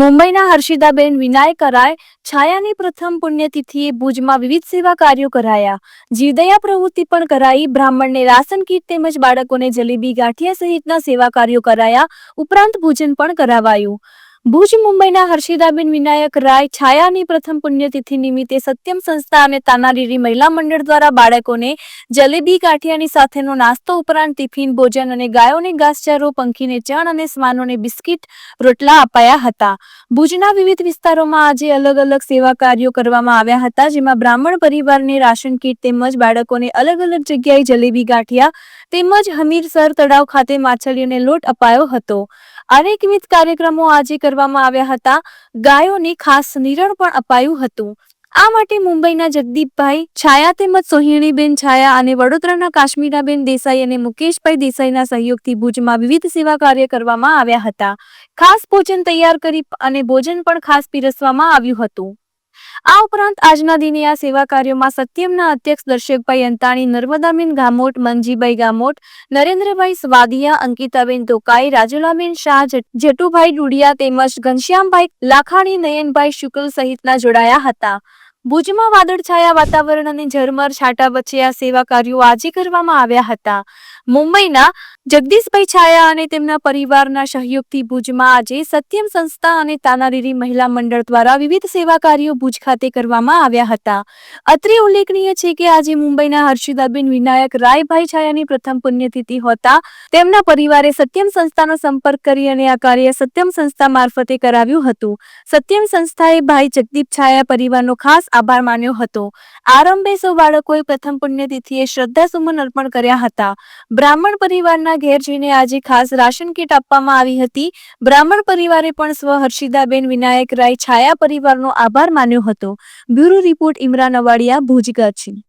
મુંબઈના હર્ષિદાબેન વિનાયક રાય છાયાની પ્રથમ પુણ્યતિથિએ ભુજમાં વિવિધ સેવા કાર્યો કરાયા. જીવદયા પ્રવૃત્તિ પણ કરાઈ. બ્રાહ્મણને રાશન કીટ તેમજ બાળકોને જલેબી ગાંઠિયા સહિતના સેવા કાર્યો કરાયા. ઉપરાંત ભોજન પણ કરાવાયું. ભુજ મુંબઈના હર્ષિદાબેન વિનાયક રાય છાયાની પ્રથમ પુણ્યતિથિ નિમિત્તે સત્યમ સંસ્થા અને તાનારીરી મહિલા મંડળ દ્વારા બાળકોને જલેબી કાઠિયાની સાથેનો નાસ્તો ઉપરાંત ટિફિન, ભોજન અને ગાયોને ઘાસચારો, પંખીને ચણ અને શ્વાનોને બિસ્કિટ, રોટલા અપાયા હતા. ભુજના વિવિધ વિસ્તારોમાં આજે અલગ અલગ સેવા કાર્યો કરવામાં આવ્યા હતા, જેમાં બ્રાહ્મણ પરિવારને રાશન કીટ તેમજ બાળકોને અલગ અલગ જગ્યાએ જલેબી ગાંઠિયા તેમજ હમીરસર તળાવ ખાતે માછલીઓને લોટ અપાયો હતો. અનેકવિધ કાર્યક્રમો આજે કરવામાં આવ્યા હતા. ગાયોને ખાસ નિરણ પણ અપાયું હતું. આ માટે મુંબઈના જગદીપભાઈ છાયા તેમજ સોહિણીબેન છાયા અને વડોદરાના કાશ્મીરાબેન દેસાઈ અને મુકેશભાઈ દેસાઈના સહયોગથી ભુજમાં વિવિધ સેવા કાર્ય કરવામાં આવ્યા હતા. ખાસ ભોજન તૈયાર કરી અને ભોજન પણ ખાસ પીરસવામાં આવ્યું હતું. આ ઉપરાંત આજના દિને આ સેવા કાર્યોમાં સત્યમના અધ્યક્ષ દર્શકભાઈ અંતાણી, નર્મદાબેન ગામોટ મંજીભાઈ ગામોટ, નરેન્દ્રભાઈ સ્વાદિયા, અંકિતાબેન તોકાઈ, રાજુલાબેન શાહ, જટ- જેટુભાઈ ડુડિયા તેમજ ઘનશ્યામભાઈ લાખાણી, નયનભાઈ શુક્લ સહિતના જોડાયા હતા. ભુજમાં વાદળછાયા વાતાવરણ અને ઝરમર છાંટા વચ્ચે આ સેવા કાર્યો આજે કરવામાં આવ્યા હતા. મુંબઈના જગદીશભાઈ છાયા અને તેમના પરિવારના સહયોગથી ભુજમાં આજે સત્યમ સંસ્થા અને તાનારીરી મહિલા મંડળ દ્વારા વિવિધ સેવા કાર્યો ભુજ ખાતે કરવામાં આવ્યા હતા. અત્રે ઉલ્લેખનીય છે કે આજે મુંબઈના હર્ષિદાબેન વિનાયક રાયભાઈ છાયાની પ્રથમ પુણ્યતિથિ હોતા તેમના પરિવારે સત્યમ સંસ્થાનો સંપર્ક કરી અને આ કાર્ય સત્યમ સંસ્થા મારફતે કરાવ્યું હતું. સત્યમ સંસ્થાએ ભાઈ જગદીપ છાયા પરિવારનો ખાસ આભાર માન્યો હતો. આરંભે સૌ બાળકોએ પ્રથમ પુણ્યતિથિએ શ્રદ્ધાસુમન અર્પણ કર્યા હતા. બ્રાહ્મણ પરિવારના ઘેર જઈને આજે ખાસ રાશન કીટ આપવામાં આવી હતી. બ્રાહ્મણ પરિવારે પણ સ્વ હર્ષિદાબેન વિનાયક રાય છાયા પરિવારનો આભાર માન્યો હતો. Bureau report Imran Avadiya Bhuj Kutch